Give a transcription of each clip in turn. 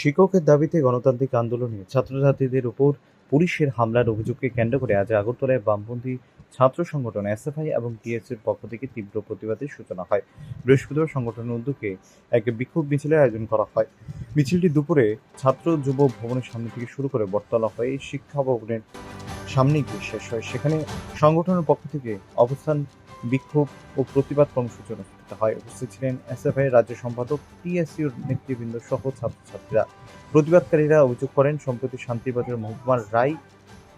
শিক্ষকের দাবিতে গণতান্ত্রিক আন্দোলনে ছাত্রছাত্রীদের উপর পুলিশের হামলার অভিযোগকে কেন্দ্র করে আজ আগরতলায় বামপন্থী ছাত্র সংগঠন এসএফআই এবং টিএসএর পক্ষ থেকে তীব্র প্রতিবাদের সূচনা হয়। বৃহস্পতিবার সংগঠনের উদ্যোগে এক বিক্ষোভ মিছিলের আয়োজন করা হয়। মিছিলটি দুপুরে ছাত্র যুব ভবনের সামনে থেকে শুরু করে বটতলা হয়ে শিক্ষা ভবনের সামনে গিয়ে শেষ হয়। সেখানে সংগঠনের পক্ষ থেকে অবস্থান, বিক্ষোভ ও প্রতিবাদ কর্মসূচি অনুষ্ঠিত হয়। উপস্থিত ছিলেন এসএফআই রাজ্য সম্পাদক, টিএসইউর নেতৃবৃন্দ সহ ছাত্রছাত্রীরা। প্রতিবাদকারীরা অভিযোগ করেন, সম্প্রতি শান্তিবাজার মহকুমার রায়,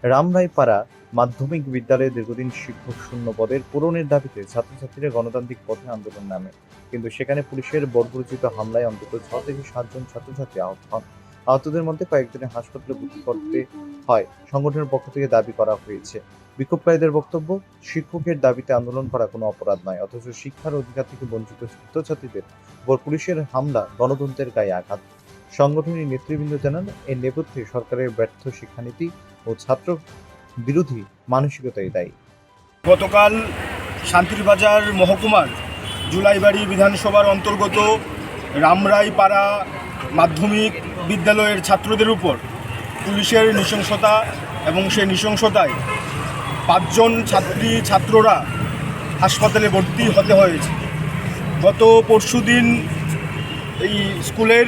রামরাইপাড়া মাধ্যমিক বিদ্যালয়ে দীর্ঘদিন শিক্ষক শূন্য পদের পূরণের দাবিতে ছাত্রছাত্রীরা গণতান্ত্রিক পথে আন্দোলন নামে। কিন্তু সেখানে পুলিশের বর্বরচিত হামলায় অন্তত ছ থেকে সাতজন ছাত্রছাত্রী আহত হন। আহতদের মধ্যে কয়েকজনের হাসপাতালে ভর্তি করতে হয়। সংগঠনের পক্ষ থেকে দাবি করা হয়েছে। বিক্ষোভকারীদের বক্তব্য, শিক্ষকের দাবিতে আন্দোলন করা কোনো অপরাধ নয়, অথচ শিক্ষার অধিকার থেকে বঞ্চিত ছাত্রছাত্রীদের উপর পুলিশের হামলা, গণতন্ত্রের গায়ে আঘাত। সংগঠনের নেতৃবৃন্দ জানান, এর নেপথ্যে সরকারের ব্যর্থ শিক্ষানীতি ও ছাত্র বিরোধী মানসিকতাই দায়ী। গতকাল শান্তিরবাজার মহকুমার জুলাইবাড়ি বিধানসভার অন্তর্গত রামরাইপাড়া মাধ্যমিক বিদ্যালয়ের ছাত্রদের উপর পুলিশের নৃশংসতা এবং সেই নৃশংসতায় পাঁচজন ছাত্রী, ছাত্ররা হাসপাতালে ভর্তি হতে হয়েছে। গত পরশুদিন এই স্কুলের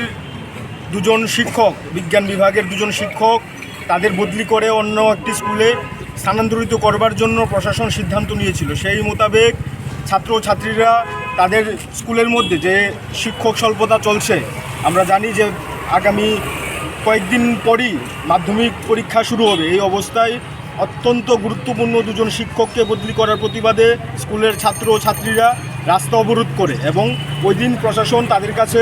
দুজন শিক্ষক, বিজ্ঞান বিভাগের দুজন শিক্ষক তাদের বদলি করে অন্য একটি স্কুলে স্থানান্তরিত করবার জন্য প্রশাসন সিদ্ধান্ত নিয়েছিল। সেই মোতাবেক ছাত্র ছাত্রীরা তাদের স্কুলের মধ্যে যে শিক্ষক স্বল্পতা চলছে, আমরা জানি যে আগামী কয়েকদিন পরই মাধ্যমিক পরীক্ষা শুরু হবে। এই অবস্থায় অত্যন্ত গুরুত্বপূর্ণ দুজন শিক্ষককে বদলি করার প্রতিবাদে স্কুলের ছাত্র ও ছাত্রীরা রাস্তা অবরোধ করে এবং ওই দিন প্রশাসন তাদের কাছে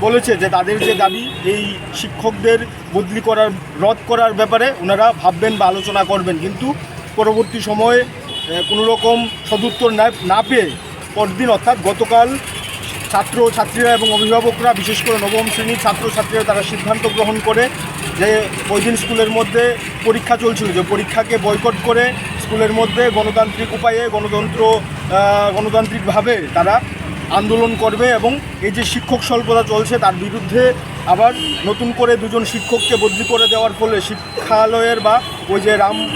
বলেছে যে তাদের যে দাবি এই শিক্ষকদের বদলি করার রদ করার ব্যাপারে ওনারা ভাববেন বা আলোচনা করবেন। কিন্তু পরবর্তী সময়ে আহ, কোনো রকম সদুত্তর না পেয়ে পরদিন অর্থাৎ গতকাল ছাত্র ছাত্রীরা এবং অভিভাবকরা বিশেষ করে নবম শ্রেণির ছাত্র ছাত্রীরা তারা সিদ্ধান্ত গ্রহণ করে যে ওই দিন স্কুলের মধ্যে পরীক্ষা চলছিল যে পরীক্ষাকে বয়কট করে স্কুলের মধ্যে গণতান্ত্রিক উপায়ে গণতন্ত্র গণতান্ত্রিকভাবে তারা আন্দোলন করবে এবং এই যে শিক্ষক স্বল্পতা চলছে তার বিরুদ্ধে আবার নতুন করে দুজন শিক্ষককে বদলি করে দেওয়ার ফলে শিক্ষালয়ের বা ওই যে রাম আহ,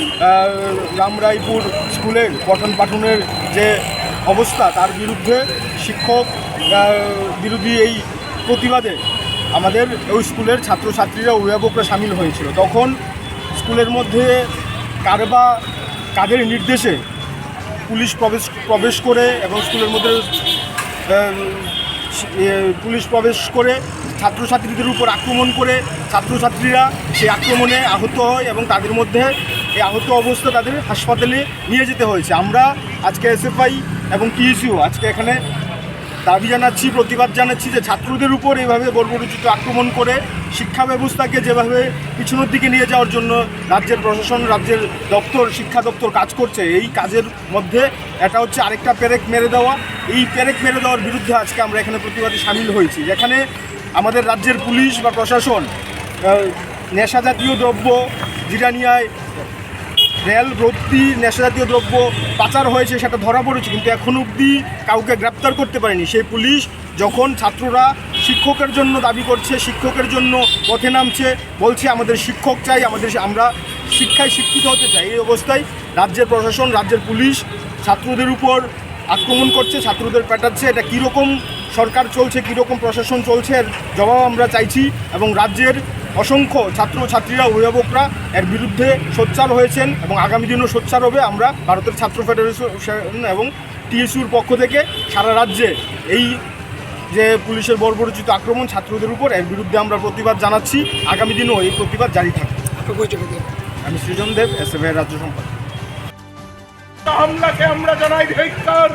রামরাইপুর স্কুলের পঠন পাঠনের যে অবস্থা তার বিরুদ্ধে শিক্ষক বিরোধী এই প্রতিবাদে আমাদের ওই স্কুলের ছাত্রছাত্রীরা, অভিভাবকরা সামিল হয়েছিল। তখন স্কুলের মধ্যে কার বা কাদের নির্দেশে পুলিশ প্রবেশ প্রবেশ করে এবং স্কুলের মধ্যে পুলিশ প্রবেশ করে ছাত্রছাত্রীদের উপর আক্রমণ করে ছাত্রছাত্রীরা সেই আক্রমণে আহত হয় এবং তাদের মধ্যে এই আহত অবস্থা তাদের হাসপাতালে নিয়ে যেতে হয়েছে। আমরা আজকে এসএফআই এবং টিএসইউ, আজকে এখানে দাবি জানাচ্ছি, প্রতিবাদ জানাচ্ছি যে ছাত্রদের উপর এইভাবে বর্বরচিত আক্রমণ করে শিক্ষা ব্যবস্থাকে যেভাবে পিছনের দিকে নিয়ে যাওয়ার জন্য রাজ্যের প্রশাসন, রাজ্যের দপ্তর, শিক্ষা দপ্তর কাজ করছে, এই কাজের মধ্যে এটা হচ্ছে আরেকটা পেরেক মেরে দেওয়া। এই পেরেক মেরে দেওয়ার বিরুদ্ধে আজকে আমরা এখানে প্রতিবাদে সামিল হয়েছি। যেখানে আমাদের রাজ্যের পুলিশ বা প্রশাসন নেশা জাতীয় দ্রব্য, জিরানিয়ায় রেল ভর্তি নেশাজাতীয় দ্রব্য পাচার হয়েছে, সেটা ধরা পড়েছে, কিন্তু এখন অবধি কাউকে গ্রেপ্তার করতে পারেনি। সেই পুলিশ যখন ছাত্ররা শিক্ষকের জন্য দাবি করছে, শিক্ষকের জন্য পথে নামছে, বলছে, আমাদের শিক্ষক চাই, আমাদের আমরা শিক্ষায় শিক্ষিত হতে চাই। এই অবস্থায় রাজ্যের প্রশাসন, রাজ্যের পুলিশ ছাত্রদের উপর আক্রমণ করছে, ছাত্রদের পেটাচ্ছে। এটা কীরকম সরকার চলছে, কীরকম প্রশাসন চলছে, এর জবাব আমরা চাইছি এবং রাজ্যের অসংখ্য ছাত্র ছাত্রীরা অভিভাবকরা এর বিরুদ্ধে সোচ্চার হয়েছেন এবং আগামী দিনও সোচ্চার হবে। আমরা ভারতের ছাত্র ফেডারেশন এবং টিএসইউর পক্ষ থেকে সারা রাজ্যে এই যে পুলিশের বর্বরচিত আক্রমণ ছাত্রদের উপর এর বিরুদ্ধে আমরা প্রতিবাদ জানাচ্ছি। আগামী দিনও এই প্রতিবাদ জারি থাকবে। আমি সৃজন দেব এস এফ রাজ্য সম্পাদক। হামলাকে আমরা জানাই ধিক্কার।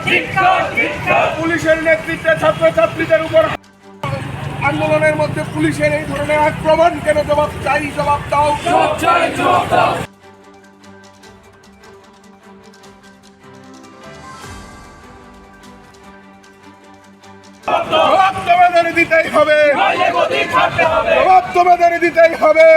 পুলিশের নেতৃত্বে ছাত্রছাত্রীদের উপর আন্দোলনের মধ্যে পুলিশের এই ধরনের আক্রমণ কেন জবাব চাই জবাব দাও। জবাব তোমাদের দিতেই হবে। জবাব তোমাদের দিতেই হবে।